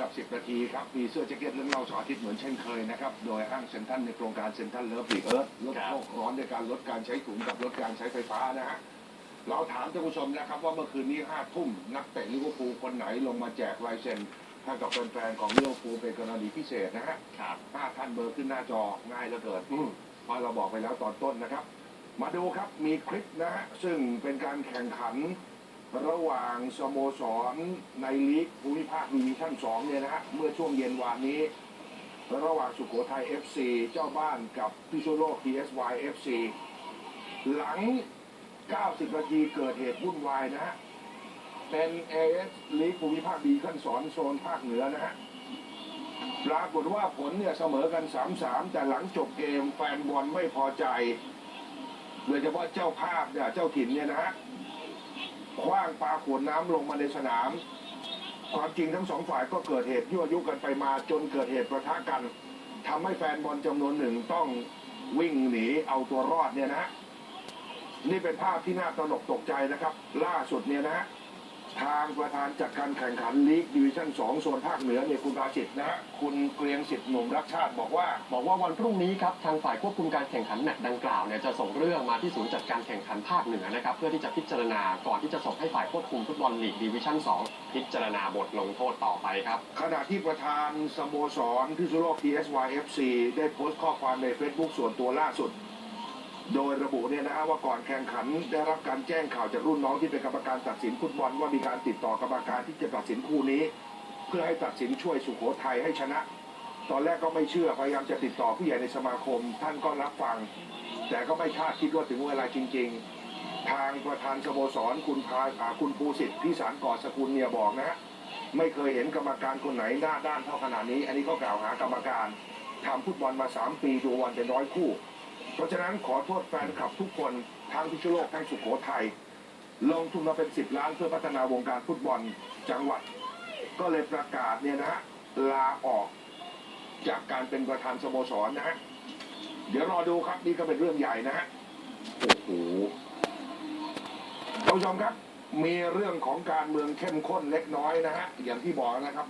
กับ 10 นาทีครับ มีเสื้อแจ็คเก็ตเรื่องเล่าเสาร์อาทิตย์เหมือนเช่นเคยนะครับ โดยห้างเซ็นทรัลในโครงการเซ็นทรัลเลิฟบีเอิร์ธลดครับโลกร้อนด้วยการลดการใช้ถุงกับลดการใช้ไฟฟ้านะฮะ เราถามท่านผู้ชมนะครับ ว่าเมื่อคืนนี้ห้าทุ่ม นักเตะลิเวอร์พูลคนไหนลงมาแจกลายเซ็นให้กับแฟนๆของลิเวอร์พูลเป็นกรณีพิเศษนะฮะครับห้าท่านเบอร์ขึ้นหน้าจอง่ายเหลือเกินเพราะเราบอกไปแล้วตอนต้นนะครับ มาดูครับมีคลิปนะฮะซึ่งเป็นการแข่งขัน ระหว่างสโมสรในลีกภูมิภาคดิวิชั่น2เนี่ยนะฮะเมื่อช่วงเย็นวานนี้ ระหว่างสุโขทัย FC เจ้าบ้านกับพิษณุโลก PSY FC หลัง 90 นาทีเกิดเหตุวุ่นวายนะฮะเป็น AS ลีกภูมิภาคดีขั้นสอนโซนภาคเหนือนะฮะปรากฏว่าผลเนี่ยเสมอกัน 3-3 แต่หลังจบเกมแฟนบอลไม่พอใจโดยเฉพาะเจ้าภาพเนี่ยเจ้าถิ่นเนี่ยนะฮะ คว้างปลาขวดน้ำลงมาในสนาม ความจริงทั้งสองฝ่ายก็เกิดเหตุยั่วยุกันไปมาจนเกิดเหตุประทะกันทำให้แฟนบอลจำนวนหนึ่งต้องวิ่งหนีเอาตัวรอดเนี่ยนะฮะนี่เป็นภาพที่น่าตระหนกตกใจนะครับ ล่าสุดเนี่ยนะฮะ ทางประธานจัดการแข่งขันลีกดิวิชั่น 2 โซนภาคเหนือเนี่ยคุณราชิตนะฮะคุณเกรียงสิทธิ์หนุ่มรักชาติบอกว่า บอกว่าวันพรุ่งนี้ครับทางฝ่ายควบคุมการแข่งขันแมตช์ดังกล่าวเนี่ยจะส่งเรื่องมาที่ศูนย์จัดการแข่งขันภาคเหนือนะครับเพื่อที่จะพิจารณาก่อนที่จะส่งให้ฝ่ายควบคุมฟุตบอลลีกดิวิชั่น 2 พิจารณาบทลงโทษต่อไปครับขณะที่ประธานสโมสรพิษณุโลก PSYFC ได้โพสต์ข้อความใน Facebook ส่วนตัวล่าสุด โดยระบุเนี่ยนะฮะว่าก่อนแข่งขันได้รับการแจ้งข่าวจากรุ่นน้องที่เป็นกรรมการตัดสินฟุตบอลว่ามีการติดต่อกรรมการที่จะตัดสินคู่นี้ เพื่อให้ตัดสินช่วยสุโขทัยให้ชนะ ตอนแรกก็ไม่เชื่อพยายามจะติดต่อผู้ใหญ่ในสมาคม ท่านก็รับฟัง แต่ก็ไม่คาดคิดว่าถึงเวลาจริง ๆ ทางประธานสโมสรคุณพาอาคุณภูสิทธิ์พิสารก่อสกุลเนี่ยบอกนะฮะไม่เคยเห็นกรรมการคนไหนหน้าด้านเท่าขนาดนี้ อันนี้ก็กล่าวหากรรมการทำฟุตบอลมา 3 ปีดูวันเป็นร้อยคู่ เพราะฉะนั้นขอโทษแฟนคลับทุกคนทั้งพิชโลกทั้งสุโขทัยลงทุนมาเป็น 10 ล้านเพื่อพัฒนาวงการฟุตบอลจังหวัด ก็เลยประกาศเนี่ยนะฮะลาออกจากการเป็นประธานสโมสรนะฮะเดี๋ยวรอดูครับนี่ก็เป็นเรื่องใหญ่นะฮะโอ้โหท่านผู้ชมครับ มีเรื่องของการเมืองเข้มข้นเล็กน้อยนะฮะอย่างที่บอกนะครับ